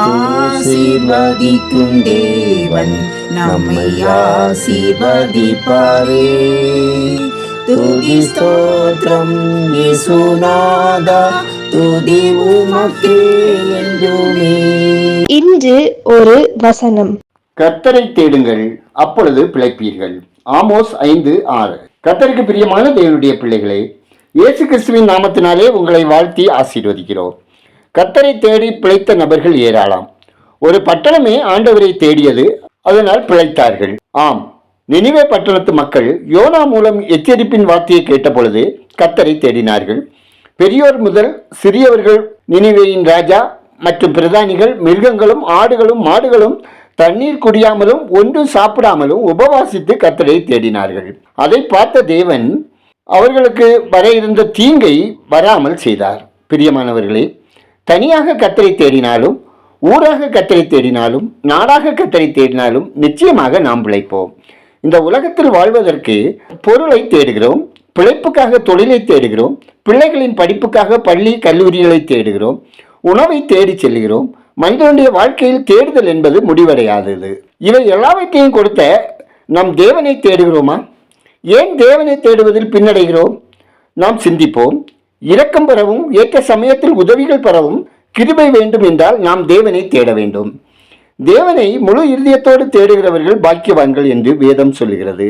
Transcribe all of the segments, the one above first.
ஆசீர்வதிக்கும் தேவன் நம்மை ஆசீர்வதிப்பாரே. துதி ஸ்தோத்திரம் இயேசுநாதா துதி உமக்கே என்றுமே. இன்று ஒரு வசனம். கர்த்தரை தேடுங்கள் அப்பொழுது பிழைப்பீர்கள். ஆமோஸ் ஐந்து ஆறு. கர்த்தருக்கு பிரியமான தேவனுடைய பிள்ளைகளே இயேசு கிறிஸ்துவின் நாமத்தினாலே உங்களை வாழ்த்தி ஆசீர்வதிக்கிறோம். கத்தரை தேடி பிழைத்த நபர்கள் ஏராளம். ஒரு பட்டணமே ஆண்டவரை தேடியது அதனால் பிழைத்தார்கள். ஆம் நினைவே பட்டணத்து மக்கள் யோனா மூலம் எச்சரிப்பின் வார்த்தையை கேட்டபொழுது கத்தரை தேடினார்கள். பெரியோர் முதல் சிறியவர்கள் நினிவேயின் ராஜா மற்றும் பிரதானிகள் மிருகங்களும் ஆடுகளும் மாடுகளும் தண்ணீர் குடியாமலும் ஒன்றும் சாப்பிடாமலும் உபவாசித்து கத்தரை தேடினார்கள். அதை பார்த்த தேவன் அவர்களுக்கு வர இருந்த தீங்கை வராமல் செய்தார். பிரியமானவர்களே தனியாக கத்தரை தேடினாலும் ஊராக கத்தரை தேடினாலும் நாடாக கத்தரை தேடினாலும் நிச்சயமாக நாம் பிழைப்போம். இந்த உலகத்தில் வாழ்வதற்கு பொருளை தேடுகிறோம் பிழைப்புக்காக தொழிலை தேடுகிறோம் பிள்ளைகளின் படிப்புக்காக பள்ளி கல்லூரிகளை தேடுகிறோம் உணவை தேடி செல்கிறோம் மனிதனுடைய வாழ்க்கையில் தேடுதல் என்பது முடிவடையாதது. இவை எல்லாவற்றையும் கொடுத்த நம் தேவனை தேடுகிறோமா? ஏன் தேவனை தேடுவதில் பின்னடைகிறோம்? நாம் சிந்திப்போம். இரக்கம் பெறவும் ஏற்ற சமயத்தில் உதவிகள் பெறவும் கிருபை வேண்டும் என்றால் நாம் தேவனை தேட வேண்டும். தேவனை முழு இருதயத்தோடு தேடுகிறவர்கள் பாக்கியவான்கள் என்று வேதம் சொல்லுகிறது.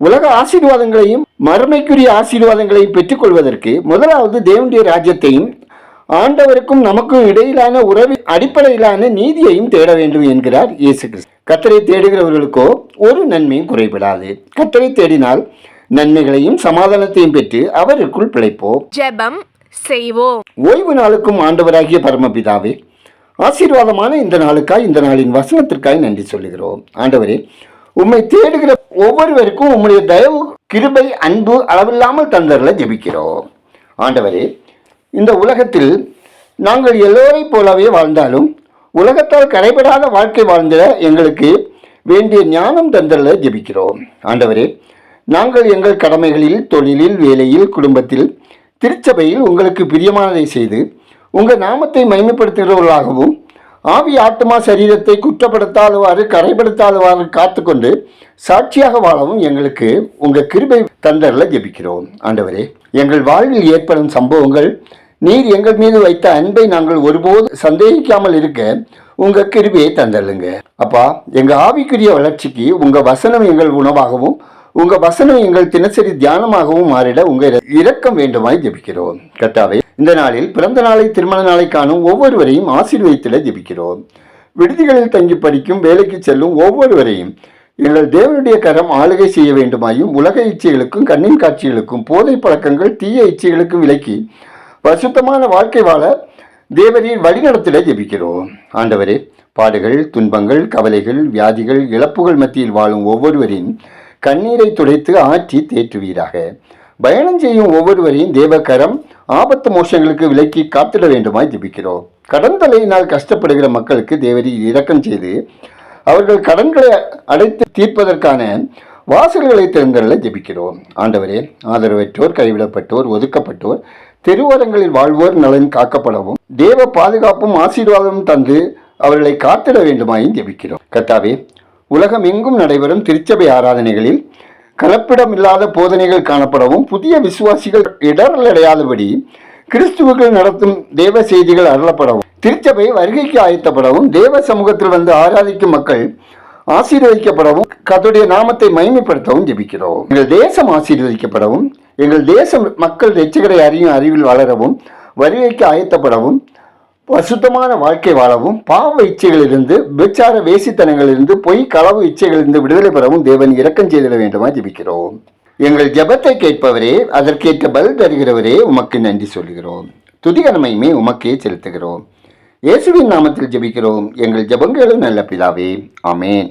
உலக ஆசீர்வாதங்களையும் மறுமைக்குரிய ஆசீர்வாதங்களையும் பெற்றுக்கொள்வதற்கு முதலாவது தேவனுடைய ராஜ்யத்தையும் ஆண்டவருக்கும் நமக்கும் இடையிலான உறவு அடிப்படையிலான நீதியையும் தேட வேண்டும் என்கிறார் இயேசு கிறிஸ்து. கத்தரை தேடுகிறவர்களுக்கோ ஒரு நன்மையும் குறைபடாது. கத்தரை தேடினால் நன்மைகளையும் சமாதானத்தையும் பெற்று அவருக்குள் பிழைப்போம். ஜெபம் செய்வோம். ஓய்வு நாளுக்கும் ஆண்டவராகிய பரமபிதாவே ஆசீர்வாதமான இந்த நாளுக்காய் இந்த நாளின் வசனத்திற்காய் நன்றி சொல்லுகிறோம். ஆண்டவரே உம்மை தேடுகிற ஒவ்வொருவருக்கும் உம்முடைய தயவு கிருபை அன்பு அளவில்லாமல் தந்தரல ஜெபிக்கிறோம். ஆண்டவரே இந்த உலகத்தில் நாங்கள் எல்லோரைப் போலவே வாழ்ந்தாலும் உலகத்தால் கரைபடாத வாழ்க்கை வாழ்ந்த எங்களுக்கு வேண்டிய ஞானம் தந்தரல ஜெபிக்கிறோம். ஆண்டவரே நாங்கள் எங்கள் கடமைகளில் தொழிலில் வேலையில் குடும்பத்தில் திருச்சபையில் உங்களுக்கு பிரியமானதை செய்து உங்கள் நாமத்தை மைமைப்படுத்துகிறவர்களாகவும் ஆவி ஆத்மா சரீரத்தை குற்றப்படுத்தாதவாறு கரைப்படுத்தாதவாறு காத்துக்கொண்டு சாட்சியாக வாழவும் எங்களுக்கு உங்கள் கிருபை தந்தரில் ஜெபிக்கிறோம். ஆண்டவரே எங்கள் வாழ்வில் ஏற்படும் சம்பவங்கள் நீர் எங்கள் மீது வைத்த அன்பை நாங்கள் ஒருபோது சந்தேகிக்காமல் இருக்க உங்கள் கிருபையை தந்தருளுங்க. அப்பா எங்கள் ஆவிக்குரிய வளர்ச்சிக்கு உங்கள் வசனம் எங்கள் உணவாகவும் உங்க வசனம் எங்கள் தினசரி தியானமாகவும் மாறிட உங்க இரக்கம் வேண்டுமாய் ஜெபிக்கிறோம். கத்தாவே இந்த நாளில் பிறந்த நாளை திருமண நாளை காணும் ஒவ்வொருவரையும் ஆசீர்வதித்திட ஜெபிக்கிறோம். விடுதிகளில் தங்கி படிக்கும் வேலைக்கு செல்லும் ஒவ்வொருவரையும் எங்கள் தேவனுடைய கரம் ஆளுகை செய்ய வேண்டுமாயும் உலக இச்சைகளுக்கும் கண்ணின் காட்சிகளுக்கும் போதை பழக்கங்கள் தீய இச்சைகளுக்கும் விலக்கி பரிசுத்தமான வாழ்க்கை வாழ தேவரின் வழிநடத்திட ஜெபிக்கிறோம். ஆண்டவரே பாடுகள் துன்பங்கள் கவலைகள் வியாதிகள் இழப்புகள் மத்தியில் வாழும் ஒவ்வொருவரின் கண்ணீரை துடைத்து ஆற்றி தேற்றுவீராக. பயணம் செய்யும் ஒவ்வொருவரையும் தேவகரம் ஆபத்து மோஷங்களுக்கு விலக்கி காத்திட வேண்டுமாய் ஜெபிக்கிறோம். கடன் தலையினால் கஷ்டப்படுகிற மக்களுக்கு தேவரி இரக்கம் செய்து அவர்கள் கடன்களை அடைத்து தீர்ப்பதற்கான வாசல்களை திறந்தள்ள ஜெபிக்கிறோம். ஆண்டவரே ஆதரவற்றோர் கைவிடப்பட்டோர் ஒதுக்கப்பட்டோர் தெருவோரங்களில் வாழ்வோர் நலன் காக்கப்படவும் தேவ பாதுகாப்பும் ஆசீர்வாதமும் தந்து அவர்களை காத்திட வேண்டுமாயும் ஜெபிக்கிறோம். கத்தாவே உலகம் எங்கும் நடைபெறும் திருச்சபை ஆராதனைகளில் கலப்பிடமில்லாத போதனைகள் காணப்படவும் புதிய விசுவாசிகள் இடரலடையாதபடி கிறிஸ்துவுகள் நடத்தும் தேவ செய்திகள் அருளப்படவும். திருச்சபை வருகைக்கு ஆயத்தப்படவும் தேவ சமூகத்தில் வந்து ஆராதிக்கும் மக்கள் ஆசீர்வதிக்கப்படவும் கத்துடைய நாமத்தை மகிமைப்படுத்தவும் ஜெபிக்கிறோம். எங்கள் தேசம் ஆசீர்வதிக்கப்படவும் எங்கள் தேசம் மக்கள் எச்சகரை அறியும் அறிவில் வளரவும் வருகைக்கு ஆயத்தப்படவும் பசுத்தமான வாழ்க்கை வாழவும் பாவ இச்சைகளிலிருந்து விச்சார வேசித்தனங்களிலிருந்து பொய் களவு இச்சைகளிலிருந்து விடுதலை பெறவும் தேவன் இரக்கம் செய்திட வேண்டுமா ஜெபிக்கிறோம். எங்கள் ஜபத்தை கேட்பவரே அதற்கேற்ற பதில் தருகிறவரே உமக்கு நன்றி சொல்கிறோம் துதிகனமையுமே உமக்கே செலுத்துகிறோம். இயேசுவின் நாமத்தில் ஜெபிக்கிறோம். எங்கள் ஜெபங்களும் நல்ல பிதாவே. ஆமேன்.